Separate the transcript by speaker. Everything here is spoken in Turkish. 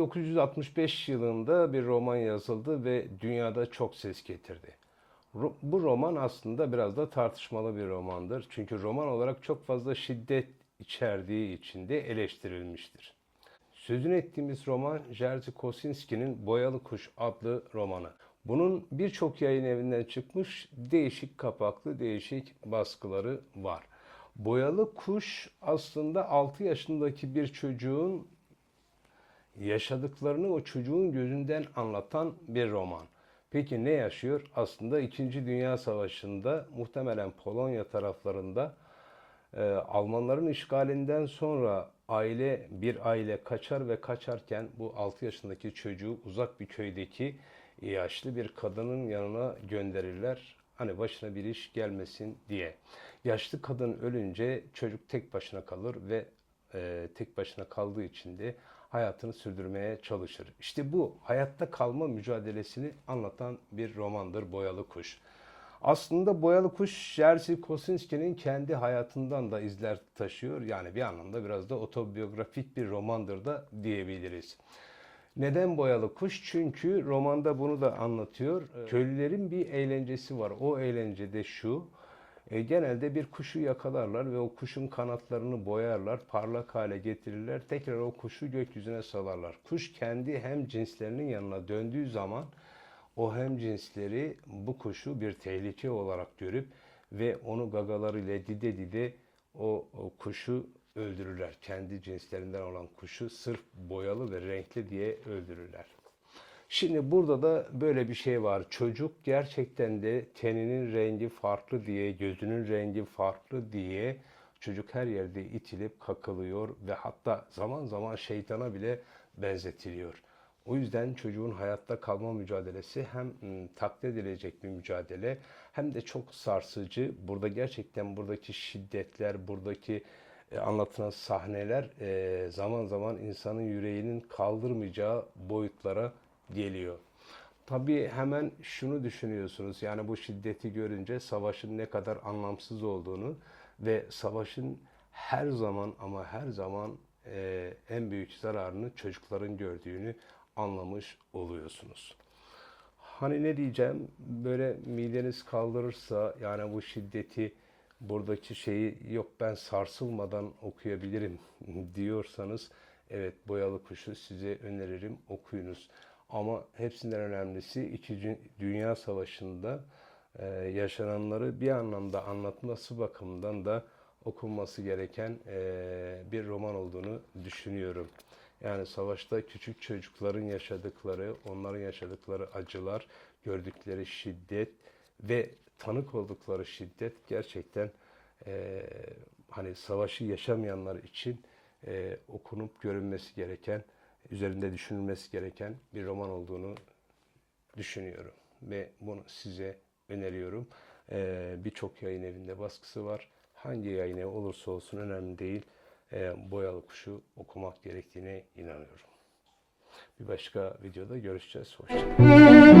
Speaker 1: 1965 yılında bir roman yazıldı ve dünyada çok ses getirdi. Bu roman aslında biraz da tartışmalı bir romandır. Çünkü roman olarak çok fazla şiddet içerdiği için de eleştirilmiştir. Sözünü ettiğimiz roman Jerzy Kosinski'nin Boyalı Kuş adlı romanı. Bunun birçok yayın evinden çıkmış değişik kapaklı değişik baskıları var. Boyalı Kuş aslında 6 yaşındaki bir çocuğun yaşadıklarını o çocuğun gözünden anlatan bir roman. Peki ne yaşıyor? Aslında 2. Dünya Savaşı'nda muhtemelen Polonya taraflarında e, Almanların işgalinden sonra aile bir aile kaçar ve kaçarken bu 6 yaşındaki çocuğu uzak bir köydeki yaşlı bir kadının yanına gönderirler. Hani başına bir iş gelmesin diye. Yaşlı kadın ölünce çocuk tek başına kalır ve e, tek başına kaldığı için de hayatını sürdürmeye çalışır. İşte bu hayatta kalma mücadelesini anlatan bir romandır Boyalı Kuş. Aslında Boyalı Kuş Jerzy Kosinski'nin kendi hayatından da izler taşıyor. Yani bir anlamda biraz da otobiyografik bir romandır da diyebiliriz. Neden boyalı kuş? Çünkü romanda bunu da anlatıyor. Köylülerin bir eğlencesi var. O eğlence de şu. E, genelde bir kuşu yakalarlar ve o kuşun kanatlarını boyarlar, parlak hale getirirler. Tekrar o kuşu gökyüzüne salarlar. Kuş kendi hem cinslerinin yanına döndüğü zaman o hem cinsleri bu kuşu bir tehlike olarak görüp ve onu gagalarıyla dide dide o, o kuşu öldürürler. Kendi cinslerinden olan kuşu sırf boyalı ve renkli diye öldürürler. Şimdi burada da böyle bir şey var. Çocuk gerçekten de teninin rengi farklı diye, gözünün rengi farklı diye çocuk her yerde itilip kakılıyor ve hatta zaman zaman şeytana bile benzetiliyor. O yüzden çocuğun hayatta kalma mücadelesi hem m, takdir edilecek bir mücadele hem de çok sarsıcı. Burada gerçekten buradaki şiddetler, buradaki e, anlatılan sahneler e, zaman zaman insanın yüreğinin kaldırmayacağı boyutlara geliyor. Tabii hemen şunu düşünüyorsunuz. Yani bu şiddeti görünce savaşın ne kadar anlamsız olduğunu ve savaşın her zaman ama her zaman e, en büyük zararını çocukların gördüğünü anlamış oluyorsunuz. Hani ne diyeceğim? Böyle mideniz kaldırırsa yani bu şiddeti buradaki şeyi yok ben sarsılmadan okuyabilirim diyorsanız evet Boyalı Kuşu size öneririm okuyunuz. Ama hepsinden önemlisi İkinci Dünya Savaşı'nda e, yaşananları bir anlamda anlatması bakımından da okunması gereken e, bir roman olduğunu düşünüyorum. Yani savaşta küçük çocukların yaşadıkları, onların yaşadıkları acılar, gördükleri şiddet ve tanık oldukları şiddet gerçekten e, hani savaşı yaşamayanlar için e, okunup görünmesi gereken, üzerinde düşünülmesi gereken bir roman olduğunu düşünüyorum ve bunu size öneriyorum. E, Birçok yayın evinde baskısı var. Hangi yayın evi olursa olsun önemli değil. E, Boyalı Kuşu okumak gerektiğine inanıyorum. Bir başka videoda görüşeceğiz. Hoşçakalın.